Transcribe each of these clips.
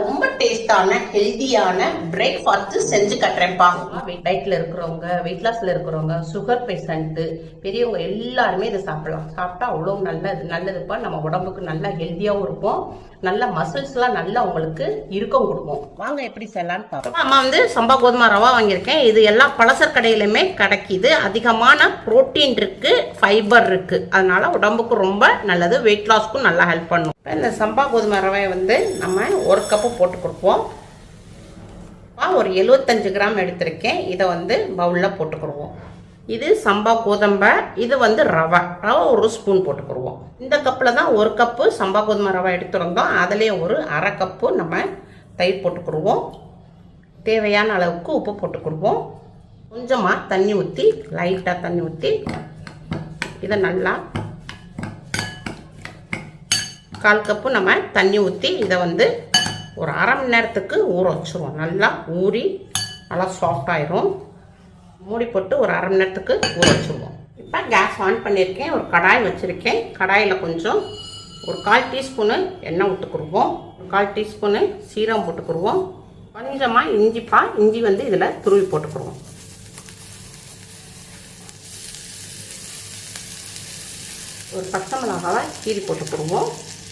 ரொம்ப டேஸ்டான ஹெல்தியான பிரேக்ஃபாஸ்ட் செஞ்சு கட்டுறேன்ப்பா. வெயிட் டயட்ல இருக்கிறவங்க வெயிட் லாஸ்ல இருக்கிறவங்க சுகர் பேஷண்ட்டு பெரியவங்க எல்லாருமே இதை சாப்பிடலாம். சாப்பிட்டா அவ்வளோ நல்லது நல்லதுப்பா. நம்ம உடம்புக்கு நல்லா ஹெல்த்தியாகவும் இருப்போம். நல்ல மசில்ஸ்லாம் நல்லா உங்களுக்கு இறுக்கம் கொடுக்கும். வாங்க எப்படி செய்யலாம்னு பார்ப்போம். அம்மா வந்து சம்பா கோதுமை ரவா வாங்கியிருக்கேன். இது எல்லா பலசர் கடையிலுமே கிடைக்கிது. அதிகமான புரோட்டீன் இருக்கு ஃபைபர் இருக்கு. அதனால உடம்புக்கு ரொம்ப நல்லது வெயிட் லாஸ்க்கும் நல்லா ஹெல்ப் பண்ணும். இந்த சம்பா கோதுமை ரவையை வந்து நம்ம ஒரு கப்பு போட்டு கொடுப்போம். ஒரு 75 கிராம் எடுத்திருக்கேன். இதை வந்து பவுலில் போட்டுக்கிடுவோம் இது சம்பா கோதம்பை இது வந்து ரவை. ரவை ஒரு ஸ்பூன் போட்டுக்கிடுவோம் இந்த கப்பில் தான் ஒரு கப்பு சம்பா கோதுமை ரவை எடுத்துருந்தோம் அதிலே ஒரு அரை கப்பு நம்ம தயிர் போட்டுக்கிடுவோம் தேவையான அளவுக்கு உப்பு போட்டுக்கிடுவோம் கொஞ்சமாக தண்ணி ஊற்றி லைட்டாக தண்ணி ஊற்றி இதை நல்லா கால் கப்பு நம்ம தண்ணி ஊற்றி இதை வந்து ஒரு அரை மணி நேரத்துக்கு ஊற வச்சுருவோம். நல்லா ஊறி நல்லா சாஃப்ட் ஆயிரும். மூடி போட்டு ஒரு அரை மணி நேரத்துக்கு ஊற வச்சுருவோம். இப்போ கேஸ் ஆன் பண்ணியிருக்கேன் ஒரு கடாய் வச்சுருக்கேன். கடாயில் கொஞ்சம் ஒரு கால் டீஸ்பூனு எண்ணெய் விட்டுக்குருவோம் ஒரு கால் டீஸ்பூனு சீரகம் போட்டுக்குருவோம் கொஞ்சமாக இஞ்சிப்பா இஞ்சி வந்து இதில் துருவி போட்டுக்குருவோம் ஒரு பச்சை மிளகாவை கீரி போட்டுக்குருவோம்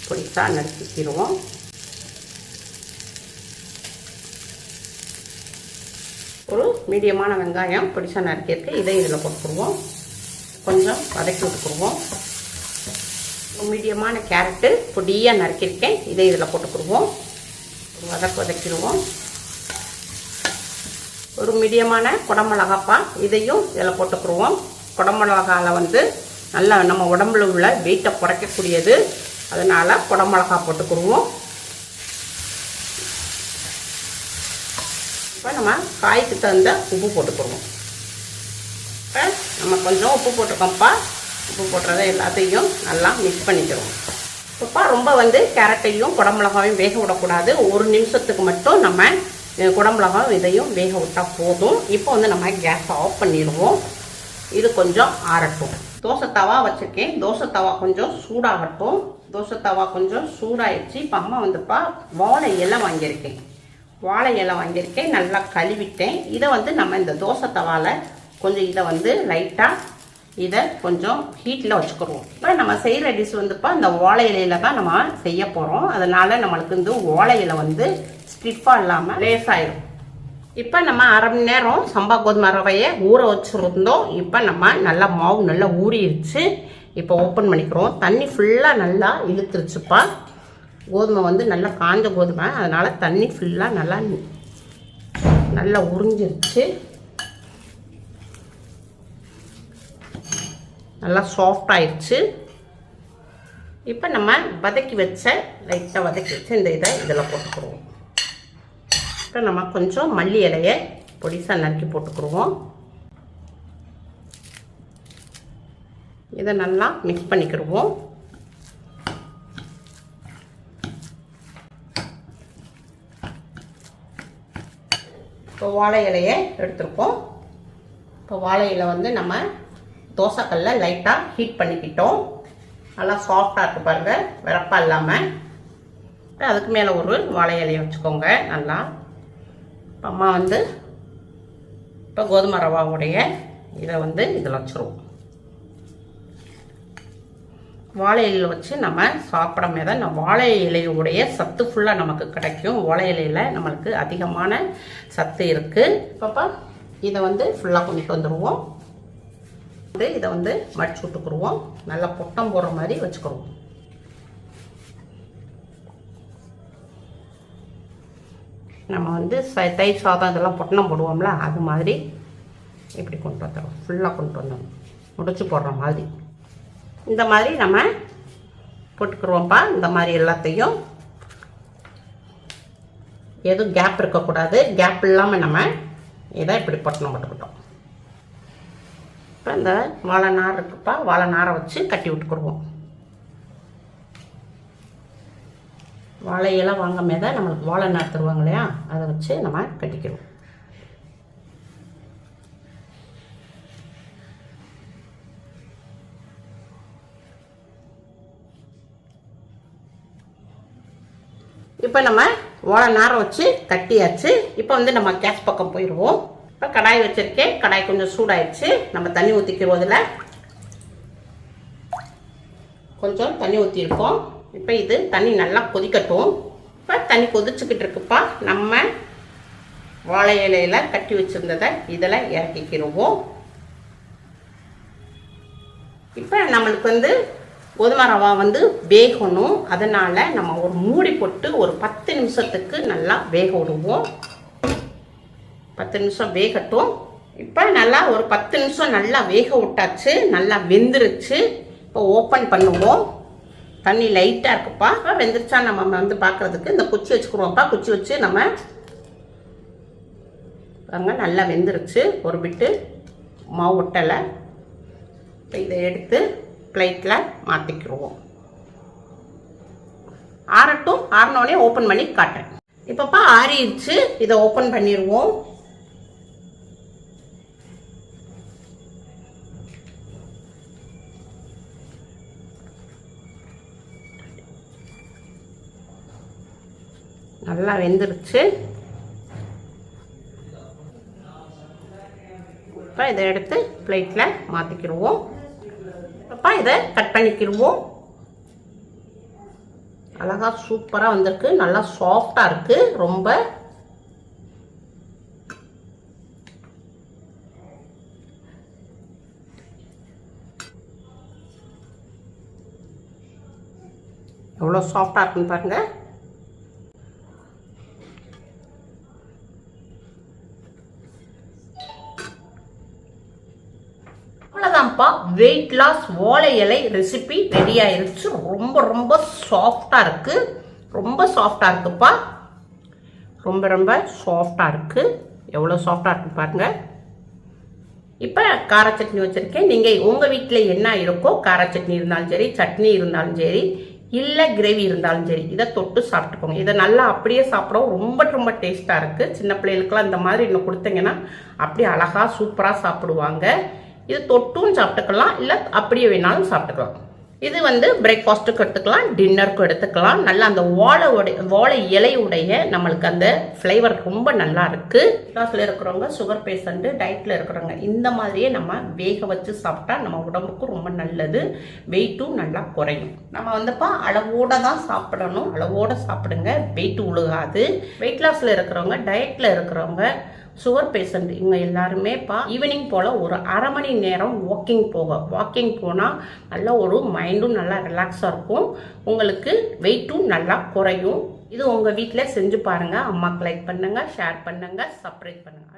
பொடிசாக நறுக்கி கீருவோம் மீடியமான வெங்காயம் பிடிச்சா நறுக்கியிருக்கு. இதை இதில் போட்டுக்குருவோம். கொஞ்சம் வதக்கி விட்டுக்குருவோம். ஒரு மீடியமான கேரட்டு பொடியாக நறுக்கியிருக்கேன். இதை இதில் போட்டுக்குருவோம். வதக்க வதக்கு வதக்கிடுவோம். ஒரு மீடியமான குடமிளகாப்பா இதையும் இதில் போட்டுக்குருவோம். குடமிளகாவில் வந்து நல்லா நம்ம உடம்புல உள்ள வெயிட்டை குறைக்கக்கூடியது. அதனால் குடமிளகா போட்டுக்குருவோம். இப்போ நம்ம காய்க்கு தகுந்த உப்பு போட்டுக்கிடுவோம் இப்போ நம்ம கொஞ்சம் உப்பு போட்டுக்கோம்ப்பா உப்பு போட்டுறத எல்லாத்தையும் நல்லா மிக்ஸ் பண்ணிக்கிறோம். இப்போப்பா ரொம்ப வந்து கேரட்டையும் குடமிளகாவையும் வேக விடக்கூடாது. ஒரு நிமிஷத்துக்கு மட்டும் நம்ம குடமிளகாவும் இதையும் வேக விட்டால் போதும். இப்போ வந்து நம்ம கேஸை ஆஃப் பண்ணிடுவோம். இது கொஞ்சம் ஆறட்டும். தோசை தவா வச்சுருக்கேன். தோசை தவா கொஞ்சம் சூடாகட்டும். தோசை தவா கொஞ்சம் சூடாயிடுச்சு. இப்போ அம்மா வந்துப்பா வாழை இலை வாங்கியிருக்கேன். வாழை இலை வாங்கியிருக்கேன் நல்லா கழுவிட்டேன். இதை வந்து நம்ம இந்த தோசை தவாவில் கொஞ்சம் இதை வந்து லைட்டாக இதை கொஞ்சம் ஹீட்டில் வச்சுக்கிடுவோம். இப்போ நம்ம செய்கிற டிஷ் வந்துப்பா இந்த ஓலை இலையில தான் நம்ம செய்ய போகிறோம் அதனால் நம்மளுக்கு வந்து ஓலை இலை வந்து ஸ்டிஃபாக இல்லாமல் லேசாயிரும் இப்போ நம்ம அரை மணி நேரம் சம்பா கோதுமை ரவையை ஊற வச்சுருந்தோம். இப்போ நம்ம நல்லா மாவு நல்லா ஊறிடுச்சு இப்போ ஓப்பன் பண்ணிக்கிறோம். தண்ணி ஃபுல்லாக நல்லா இழுத்துருச்சுப்பா. கோதுமை வந்து நல்லா காஞ்ச கோதுமை. அதனால் தண்ணி ஃபுல்லாக நல்லா நல்லா உறிஞ்சிருச்சு. நல்லா சாஃப்ட் ஆயிடுச்சு இப்போ நம்ம வதக்கி வச்ச லைட்டாக வதக்கி வச்ச இந்த இதை இதில் போட்டுக்கிடுவோம். இப்போ நம்ம கொஞ்சம் மல்லி இலையை பொடிசாக நறுக்கி போட்டுக்கிடுவோம். இதை நல்லா மிக்ஸ் பண்ணிக்கிடுவோம். இப்போ வாழை இலையை எடுத்திருக்கோம். இப்போ வாழை இலை வந்து நம்ம தோசைக்கல்ல லைட்டாக ஹீட் பண்ணிக்கிட்டோம். நல்லா சாஃப்டாக இருக்கு பாருங்க. விறப்பாக இல்லாமல் அதுக்கு மேலே ஒரு வாழை இலையை வச்சுக்கோங்க. நல்லா. இப்போ அம்மா வந்து இப்போ கோதுமை ரவாவுடைய இதை வந்து இதில் வச்சுருவோம். வாழை இலையில் வச்சு நம்ம சாப்பிட போது இந்த வாழை இலையுடைய சத்து ஃபுல்லாக நமக்கு கிடைக்கும். வாழை இலையில் நம்மளுக்கு அதிகமான சத்து இருக்குது பாப்பா இதை வந்து ஃபுல்லாக கொண்டு வந்துடுவோம் வந்து இதை வந்து மடிச்சு விட்டுக்குருவோம். நல்லா பொட்டம் போடுற மாதிரி வச்சுக்கிடுவோம் நம்ம வந்து ச தயிர் சாதம் இதெல்லாம் பொட்டணம் போடுவோம்ல அது மாதிரி இப்படி கொண்டு வந்துடுவோம் ஃபுல்லாக கொண்டு வந்துடும் முடிச்சு போடுற மாதிரி. இந்த மாதிரி நம்ம போட்டுக்குருவோம்ப்பா. இந்த மாதிரி எல்லாத்தையும். எதுவும் கேப் இருக்கக்கூடாது. கேப் இல்லாமல் நம்ம இதை இப்படி பொட்டணம் போட்டுக்கிட்டோம். இப்போ இந்த வாழை நார் இருக்குப்பா. வாழை நாரை வச்சு கட்டி விட்டுக்கிடுவோம் வாழை இலை வாங்காம தான் நம்மளுக்கு வாழை நார் தருவாங்க இல்லையா? அதை வச்சு நம்ம கட்டிக்கிறோம் இப்போ நம்ம ஓலை நேரம் வச்சு கட்டியாச்சு. இப்போ வந்து நம்ம கேஸ் பக்கம் போயிடுவோம். இப்போ கடாய் வச்சுருக்கேன். கடாய் கொஞ்சம் சூடாயிடுச்சு. நம்ம தண்ணி ஊற்றிக்கிறோம் அதில் கொஞ்சம் தண்ணி ஊற்றிருக்கோம் இப்போ இது தண்ணி நல்லா கொதிக்கட்டும். இப்போ தண்ணி கொதிச்சுக்கிட்டு இருக்குப்பா. நம்ம வாழை இலையில கட்டி வச்சிருந்ததை இதில் இறக்கிக்கிடுவோம் இப்போ நம்மளுக்கு வந்து கோதுமை ரவா வந்து வேகணும். அதனால் நம்ம ஒரு மூடி போட்டு ஒரு பத்து நிமிஷத்துக்கு நல்லா வேக விடுவோம். பத்து நிமிஷம் வேகட்டும். இப்போ நல்லா ஒரு பத்து நிமிஷம் நல்லா வேக விட்டாச்சு நல்லா வெந்துருச்சு. இப்போ ஓப்பன் பண்ணுவோம். தண்ணி லைட்டாக இருக்குப்பா. இப்போ வெந்துருச்சா நம்ம வந்து பார்க்குறதுக்கு இந்த குச்சி வச்சுக்கிறோம்ப்பா. குச்சி வச்சு நம்ம பாருங்க நல்லா வெந்துருச்சு. ஒரு பிட்டு மாவு ஒட்டலை. இப்போ இதை எடுத்து பிளேட்டில் மாற்றிக்கிடுவோம் ஆறட்டும் ஆறினோடனே ஓப்பன் பண்ணி காட்டுறேன். இப்போப்பா ஆறிடுச்சு இதை ஓப்பன் பண்ணிடுவோம். நல்லா வெந்துருச்சு. இப்போ இதை எடுத்து பிளேட்டில் மாற்றிக்கிடுவோம் அப்போ இதை கட் பண்ணிக்கிடுவோம். அழகா சூப்பராக வந்திருக்கு. நல்லா சாஃப்டாக இருக்குது ரொம்ப எவ்வளோ சாஃப்டாக இருக்குன்னு பாருங்கள் அவ்வளோதான்ப்பா வெயிட் லாஸ் ஓலை இலை ரெசிபி ரெடி ஆயிருச்சு. ரொம்ப ரொம்ப சாஃப்டாக இருக்கு. ரொம்ப சாஃப்டாக இருக்குப்பா. ரொம்ப ரொம்ப சாஃப்டாக இருக்கு. எவ்வளோ சாஃப்டாக இருக்கு பாருங்க. இப்போ கார சட்னி வச்சுருக்கேன். நீங்கள் உங்கள் வீட்டில் என்ன இருக்கோ கார சட்னி இருந்தாலும் சரி சட்னி இருந்தாலும் சரி இல்லை கிரேவி இருந்தாலும் சரி இதை தொட்டு சாப்பிட்டுக்கோங்க. இதை நல்லா அப்படியே சாப்பிடவும் ரொம்ப ரொம்ப டேஸ்ட்டாக இருக்குது சின்ன பிள்ளைகளுக்குலாம் இந்த மாதிரி இன்னும் கொடுத்தீங்கன்னா அப்படியே அழகாக சூப்பராக சாப்பிடுவாங்க. இது தொட்டும் சாப்பிட்டுக்கலாம் இல்லை அப்படியே வேணாலும் சாப்பிட்டுக்கலாம். இது வந்து பிரேக்ஃபாஸ்ட்டுக்கு எடுத்துக்கலாம் டின்னருக்கு எடுத்துக்கலாம். நல்லா அந்த வாழை உடைய வாழை இலையுடைய நம்மளுக்கு அந்த ஃப்ளேவர் ரொம்ப நல்லா இருக்குது கிளாஸில் இருக்கிறவங்க சுகர் பேஷண்ட்டு டயட்டில் இருக்கிறவங்க இந்த மாதிரியே நம்ம வேக வச்சு சாப்பிட்டா நம்ம உடம்புக்கு ரொம்ப நல்லது. வெயிட்டும் நல்லா குறையும். நம்ம வந்துப்பா அளவோட தான் சாப்பிடணும். அளவோட சாப்பிடுங்க. வெயிட் உழுகாது. வெயிட் லாஸில் இருக்கிறவங்க டயட்டில் இருக்கிறவங்க சுகர் பேஷண்ட் இவங்க எல்லாருமே பா ஈவினிங் போல் ஒரு அரை மணி நேரம் வாக்கிங் போக. வாக்கிங் போனால் நல்ல ஒரு மைண்டும் நல்லா ரிலாக்ஸாக இருக்கும். உங்களுக்கு வெயிட்டும் நல்லா குறையும். இது உங்கள் வீட்டில் செஞ்சு பாருங்கள் அம்மாவுக்கு லைக் பண்ணுங்கள் ஷேர் பண்ணுங்கள் சப்ஸ்கிரைப் பண்ணுங்கள்